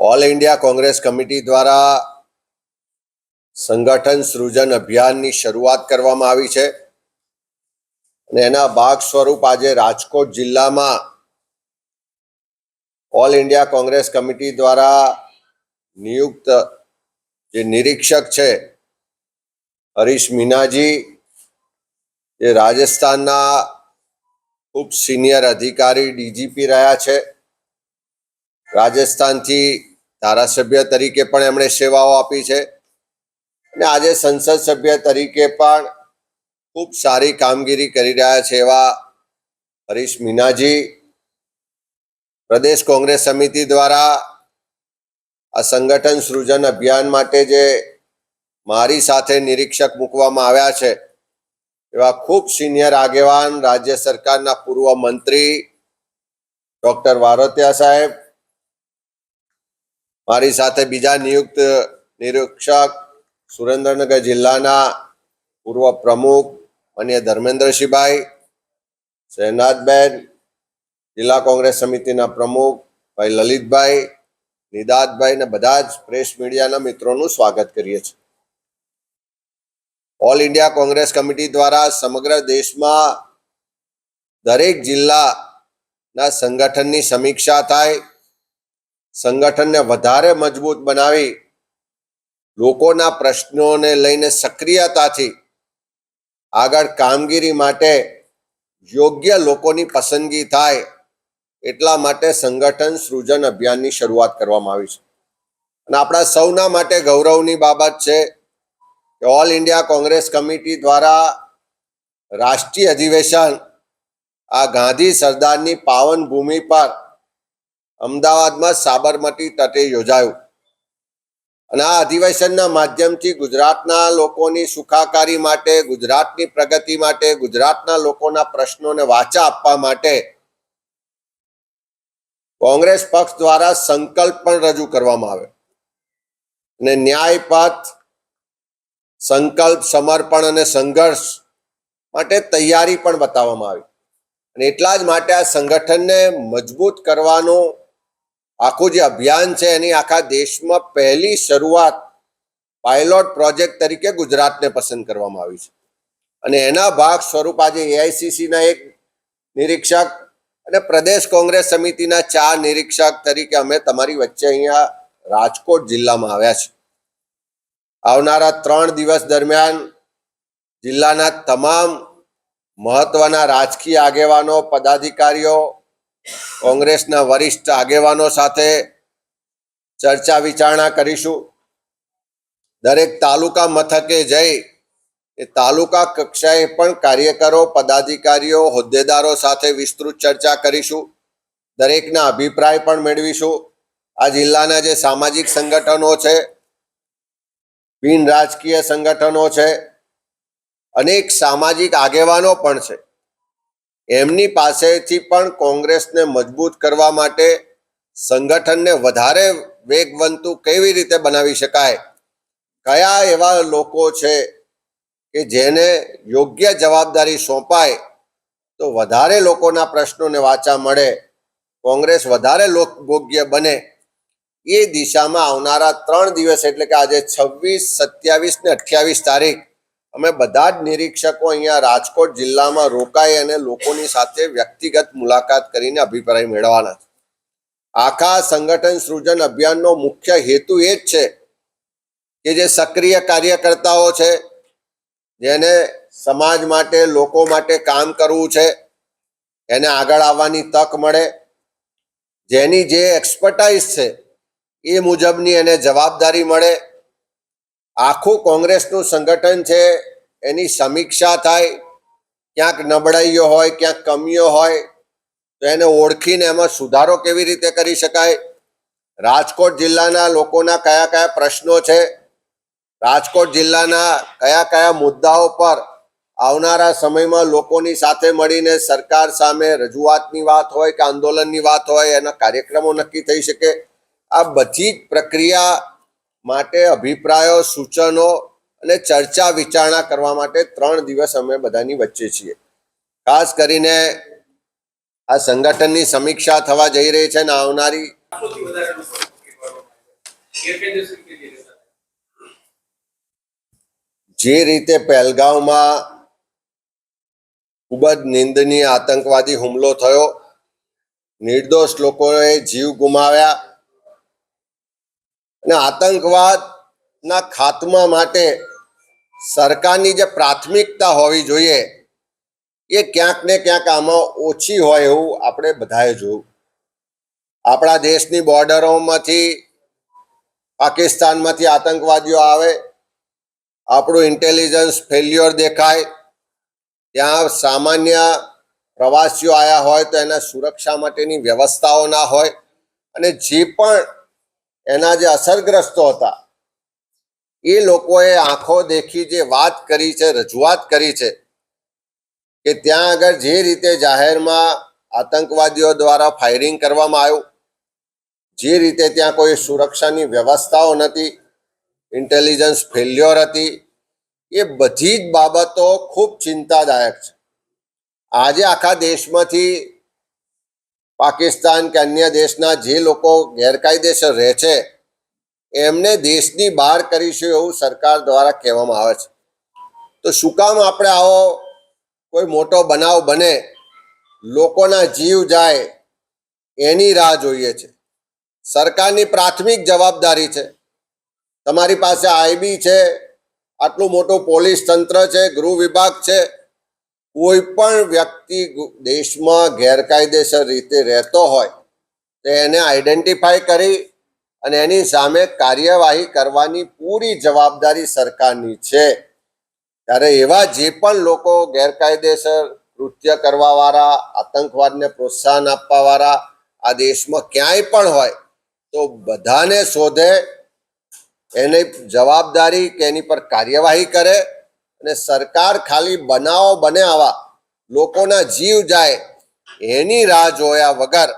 All India Congress committee દ્વારા સંગઠન સૃજન અભિયાનની શરૂઆત કરવામાં આવી છે. અને એના ભાગ સ્વરૂપ આજે રાજકોટ જિલ્લામાં ઓલ ઇન્ડિયા કોંગ્રેસ કમિટી દ્વારા નિયુક્ત જે નિરીક્ષક છે, હરીશ મીનાજી જે રાજસ્થાનના ખૂબ સિનિયર અધિકારી, ડીજીપી રહ્યા છે. રાજસ્થાનથી ધારાસભ્ય તરીકે પણ એમણે સેવાઓ આપી છે. અને આજે સંસદ સભ્ય તરીકે પણ ખૂબ સારી કામગીરી કરી રહ્યા છે એવા હરીશ મીનાજી. પ્રદેશ કોંગ્રેસ સમિતિ દ્વારા આ સંગઠન સૃજન અભિયાન માટે જે મારી સાથે નિરીક્ષક મૂકવામાં આવ્યા છે, એવા ખૂબ સિનિયર આગેવાન રાજ્ય સરકારના પૂર્વ મંત્રી ડોક્ટર વારોત્યા સાહેબ મારી સાથે બીજા નિયુક્ત નિરીક્ષક સુરેન્દ્રનગર જિલ્લાના પૂર્વ પ્રમુખ માન્ય ધર્મેન્દ્રસિંહભાઈ શહેનાદબેન જિલ્લા કોંગ્રેસ સમિતિના પ્રમુખ ભાઈ લલિતભાઈ નિદાતભાઈ ને બધા જ પ્રેસ મીડિયાના મિત્રોનું સ્વાગત કરીએ છીએ. ઓલ ઇન્ડિયા કોંગ્રેસ કમિટી દ્વારા સમગ્ર દેશમાં દરેક જિલ્લાના સંગઠનની સમીક્ષા થાય સંગઠનને વધારે મજબૂત બનાવી લોકોના પ્રશ્નોને લઈને સક્રિયતાથી આગળ કામગીરી માટે યોગ્ય લોકોની પસંદગી થાય એટલા માટે સંગઠન સૃજન અભિયાનની શરૂઆત કરવામાં આવી છે. અને આપણા સૌના માટે ગૌરવની બાબત છે કે ઓલ ઇન્ડિયા કોંગ્રેસ કમિટી દ્વારા રાષ્ટ્રીય અધિવેશન આ ગાંધી સરદારની પાવન ભૂમિ પર અમદાવાદમાં સાબરમતી તટે યોજાયું. અને આ અધિવેશનના માધ્યમથી ગુજરાતના લોકોની સુખાકારી માટે, ગુજરાતની પ્રગતિ માટે, ગુજરાતના લોકોના પ્રશ્નોને વાચા આપવા માટે કોંગ્રેસ પક્ષ દ્વારા સંકલ્પ પણ રજૂ કરવામાં આવ્યો. અને ન્યાયપથ, સંકલ્પ, સમર્પણ અને સંઘર્ષ માટે તૈયારી પણ બતાવવામાં આવી. અને એટલા જ માટે આ સંગઠનને મજબૂત કરવાનું આખું જે અભિયાન છે એની આખા દેશમાં પહેલી શરૂઆત પાયલોટ પ્રોજેક્ટ તરીકે ગુજરાતને પસંદ કરવામાં આવી છે. અને એના ભાગ સ્વરૂપ આજે એઆઈસીસીના એક નિરીક્ષક અને પ્રદેશ કોંગ્રેસ સમિતિના ચાર નિરીક્ષક તરીકે અમે તમારી વચ્ચે અહીંયા રાજકોટ જિલ્લામાં આવ્યા છે આવનારા ત્રણ દિવસ દરમિયાન જિલ્લાના તમામ મહત્વના રાજકીય આગેવાનો, પદાધિકારીઓ કોંગ્રેસના વરિષ્ઠ આગેવાનો સાથે ચર્ચા વિચારણા કરીશું. દરેક તાલુકા મથકે જઈ એ તાલુકા કક્ષાએ પણ કાર્યકરો, પદાધિકારીઓ, હોદ્દેદારો સાથે વિસ્તૃત ચર્ચા કરીશું. દરેકના અભિપ્રાય પણ મેળવીશું. આ જિલ્લાના જે સામાજિક સંગઠનો છે, બિન રાજકીય સંગઠનો છે, અનેક સામાજિક આગેવાનો પણ છે. એમની પાસેથી પણ કોંગ્રેસને મજબૂત કરવા માટે સંગઠનને વધારે વેગવંતુ કેવી રીતે બનાવી શકાય? કયા એવા લોકો છે કે જેને યોગ્ય જવાબદારી સોંપાય તો વધારે લોકોના પ્રશ્નોને વાચા મળે, કોંગ્રેસ વધારે લોકભોગ્ય બને? એ દિશામાં આવનારા ત્રણ દિવસ એટલે કે આજે છવ્વીસ, સત્યાવીસ ને અઠ્યાવીસ તારીખ અમે બધા જ નિરીક્ષકો અહીંયા રાજકોટ જિલ્લામાં રોકાઈ અને લોકોની સાથે વ્યક્તિગત મુલાકાત કરીને અભિપ્રાય મેળવવાના છે. આખા સંગઠન સૃજન અભિયાનનો મુખ્ય હેતુ એ જ છે કે જે સક્રિય કાર્યકર્તાઓ છે, જેને સમાજ માટે, લોકો માટે કામ કરવું છે, એને આગળ આવવાની તક મળે, જેની જે એક્સપર્ટાઇઝ છે એ મુજબની એને જવાબદારી મળે આખું કોંગ્રેસનું સંગઠન છે, એની સમીક્ષા થાય, ક્યાંક નબળાઈઓ હોય, ક્યાંક કમીઓ હોય, તો એને ઓળખીને એમાં સુધારો કેવી રીતે કરી શકાય? રાજકોટ જિલ્લાના લોકોના કયા કયા પ્રશ્નો છે? રાજકોટ જિલ્લાના કયા કયા મુદ્દાઓ પર આવનારા સમયમાં લોકોની સાથે મળીને સરકાર સામે રજૂઆતની વાત હોય કે આંદોલનની વાત હોય, એના કાર્યક્રમો નક્કી થઈ શકે? આ બધી જ પ્રક્રિયા માટે અભિપ્રાયો, સૂચનો અને ચર્ચા વિચારણા કરવા માટે ત્રણ દિવસ અમે બધાની વચ્ચે છીએ ખાસ કરીને આ સંગઠનની સમીક્ષા થવા જઈ રહી છે ને આવનારી. જે રીતે પહેલગાંવમાં ખૂબ જ નિંદનીય આતંકવાદી હુમલો થયો, નિર્દોષ લોકોએ જીવ ગુમાવ્યા અને આતંકવાદના ખાત્મા માટે સરકારની જે પ્રાથમિકતા હોવી જોઈએ, એ ક્યાંક ને ક્યાંક આમાં ઓછી હોય એવું આપણે બધાએ જોયું. આપણા દેશની બોર્ડરોમાંથી, પાકિસ્તાનમાંથી આતંકવાદીઓ આવે, આપણું ઇન્ટેલિજન્સ ફેલ્યોર દેખાય, ત્યાં સામાન્ય પ્રવાસીઓ આવ્યા હોય તો એના સુરક્ષા માટેની વ્યવસ્થાઓ ના હોય, અને જે પણ એના જે અસરગ્રસ્તો હતા, એ લોકોએ આંખો દેખી જે વાત કરી છે, રજૂઆત કરી છે, કે ત્યાં આગળ જે રીતે જાહેરમાં આતંકવાદીઓ દ્વારા ફાયરિંગ કરવામાં આવ્યું, જે રીતે ત્યાં કોઈ સુરક્ષાની વ્યવસ્થાઓ નથી ઇન્ટેલિજન્સ ફેલ્યોર હતી, એ બધી જ બાબતો ખૂબ ચિંતાદાયક છે. આજે આખા દેશમાંથી પાકિસ્તાન કે અન્ય દેશના જે લોકો ગેરકાયદેસર રહે છે, એમને દેશની બહાર કરીશું એવું સરકાર દ્વારા કહેવામાં આવે છે. તો શું કામ આપણે આવો કોઈ મોટો બનાવ બને, લોકોના જીવ જાય, એની રાહ જોઈએ છે. સરકારની પ્રાથમિક જવાબદારી છે. તમારી પાસે આઈબી છે, આટલું મોટું પોલીસ તંત્ર છે, ગૃહ વિભાગ છે કોઈ પણ વ્યક્તિ દેશમાં ગેરકાયદેસર રીતે રહેતો હોય, તો એને આઈડેન્ટિફાય કરી અને એની સામે કાર્યવાહી કરવાની પૂરી જવાબદારી સરકારની છે. ત્યારે એવા જે પણ લોકો ગેરકાયદેસર કૃત્ય કરવાવાળા, આતંકવાદને પ્રોત્સાહન આપવાવાળા આ દેશમાં ક્યાંય પણ હોય, તો બધાને શોધે, એની જવાબદારી કે એની પર કાર્યવાહી કરે અને સરકાર ખાલી બનાવો બને આવા. લોકોના જીવ જાય, એની રાહ જોયા વગર,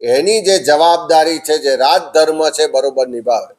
એની જે જવાબદારી છે, જે રાજધર્મ છે, બરોબર નિભાવે.